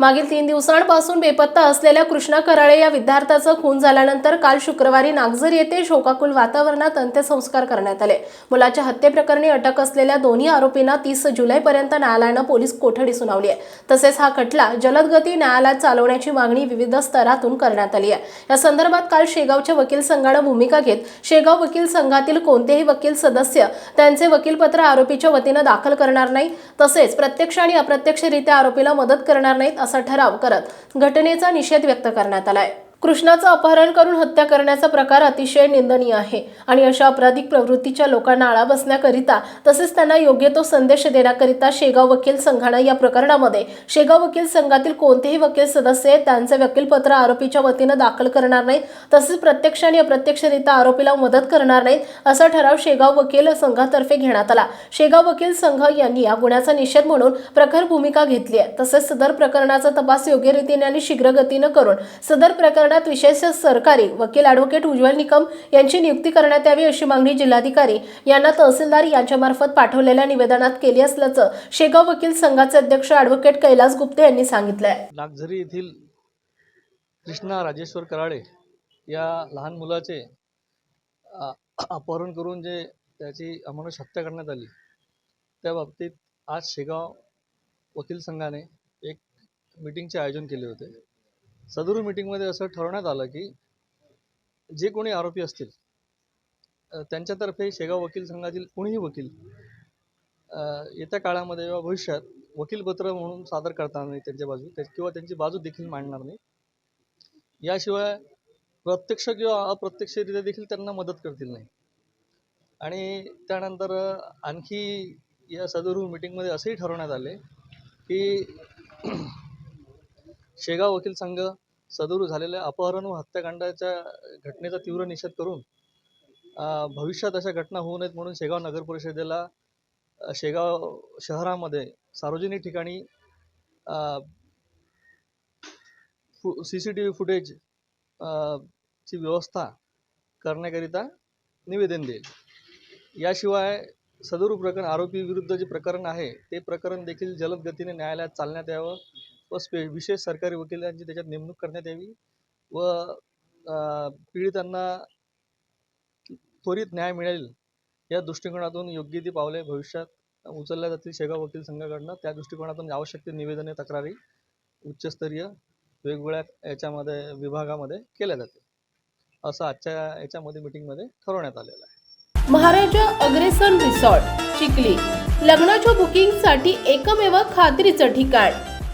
मागील तीन दिवसांपासून बेपत्ता असलेल्या कृष्णा कराळे या विद्यार्थ्याचं खून झाल्यानंतर काल शुक्रवारी नागझर येथे शोकाकुल वातावरणात अंत्यसंस्कार करण्यात आले. मुलाच्या हत्येप्रकरणी अटक असलेल्या दोन्ही आरोपींना तीस जुलैपर्यंत न्यायालयानं पोलीस कोठडी सुनावली आहे. तसेच हा खटला जलदगती न्यायालयात चालवण्याची मागणी विविध स्तरातून करण्यात आली आहे. या संदर्भात काल शेगावच्या वकील संघानं भूमिका घेत शेगाव वकील संघातील कोणतेही वकील सदस्य त्यांचे वकीलपत्र आरोपीच्या वतीनं दाखल करणार नाही तसेच प्रत्यक्ष आणि अप्रत्यक्षरित्या आरोपीला मदत करणार नाहीत असा ठराव करत घटनेचा निषेध व्यक्त करण्यात आलाय. कृष्णाचं अपहरण करून हत्या करण्याचा प्रकार अतिशय निंदनीय आहे आणि अशा अपराधिक प्रवृत्तीच्या लोकांना आळा बसण्याकरिता तसेच त्यांना योग्य तो संदेश देण्याकरिता शेगाव वकील संघानं या प्रकरणामध्ये शेगाव वकील संघातील कोणतेही वकील सदस्य त्यांचे वकीलपत्र आरोपीच्या वतीनं दाखल करणार नाहीत तसेच प्रत्यक्ष आणि अप्रत्यक्षरित्या आरोपीला मदत करणार नाहीत असा ठराव शेगाव वकील संघातर्फे घेण्यात आला. शेगाव वकील संघ यांनी या गुन्ह्याचा निषेध म्हणून प्रखर भूमिका घेतली आहे तसेच सदर प्रकरणाचा तपास योग्य रीतीने आणि शीघ्रगतीनं करून सदर प्रकरण प्रकरणात विशेष सरकारी वकील ॲडव्होकेट उज्ज्वल निकम यांची नियुक्ती करण्यात यावी अशी मागणी जिल्हाधिकारी यांना तहसीलदार यांच्यामार्फत पाठवलेल्या निवेदनात केली असल्याचं शेगाव वकील संघाचे अध्यक्ष ॲडव्होकेट कैलास गुप्ते यांनी सांगितलंय. नागझरी येथील कृष्णा राजेश्वर कराळे या लहान मुलाचे अपहरण करून जे त्याची अमानुष हत्या करण्यात आली त्या बाबतीत आज शेगाव वकील संघाने एक मीटिंगचे आयोजन केले होते. सदरू मीटिंगमध्ये असं ठरवण्यात आलं की जे कोणी आरोपी असतील त्यांच्यातर्फे शेगाव वकील संघातील कोणीही वकील येत्या काळामध्ये किंवा भविष्यात वकीलपत्र म्हणून सादर करणार नाही त्यांच्या बाजू किंवा त्यांची बाजू देखील मांडणार नाही. याशिवाय प्रत्यक्ष किंवा अप्रत्यक्षरित्या देखील त्यांना मदत करतील नाही. आणि त्यानंतर आणखी या सदरू मीटिंगमध्ये असंही ठरवण्यात आले की शेगाव वकील संघ सदरू झालेल्या अपहरण व हत्याकांडाच्या घटनेचा तीव्र निषेध करून भविष्यात अशा घटना होऊ नयेत म्हणून शेगाव नगर परिषदेला शेगाव शहरामध्ये सार्वजनिक ठिकाणी C C T V footage ची व्यवस्था करण्याकरिता निवेदन देईल. याशिवाय सदरू प्रकरण आरोपी विरुद्ध जे प्रकरण आहे ते प्रकरण देखील जलद गतीने न्यायालयात चालण्यात यावं. व स्पे विशेष सरकारी वकिलांची त्याच्यात नेमणूक करण्यात यावी व पीडितांना त्वरित न्याय मिळेल या दृष्टिकोनातून योग्य ती पावले भविष्यात उचलल्या जातील शेगाव वकील संघाकडनं. त्या दृष्टिकोनातून आवश्यक ते निवेदने तक्रारी उच्चस्तरीय वेगवेगळ्या याच्यामध्ये विभागामध्ये केल्या जातील. असं आजच्या याच्यामध्ये मीटिंगमध्ये ठरवण्यात आलेलं आहे. महाराजा अग्रेसन रिसॉर्ट चिखली. लग्नाच्या बुकिंगसाठी एकमेव खात्रीचं ठिकाण.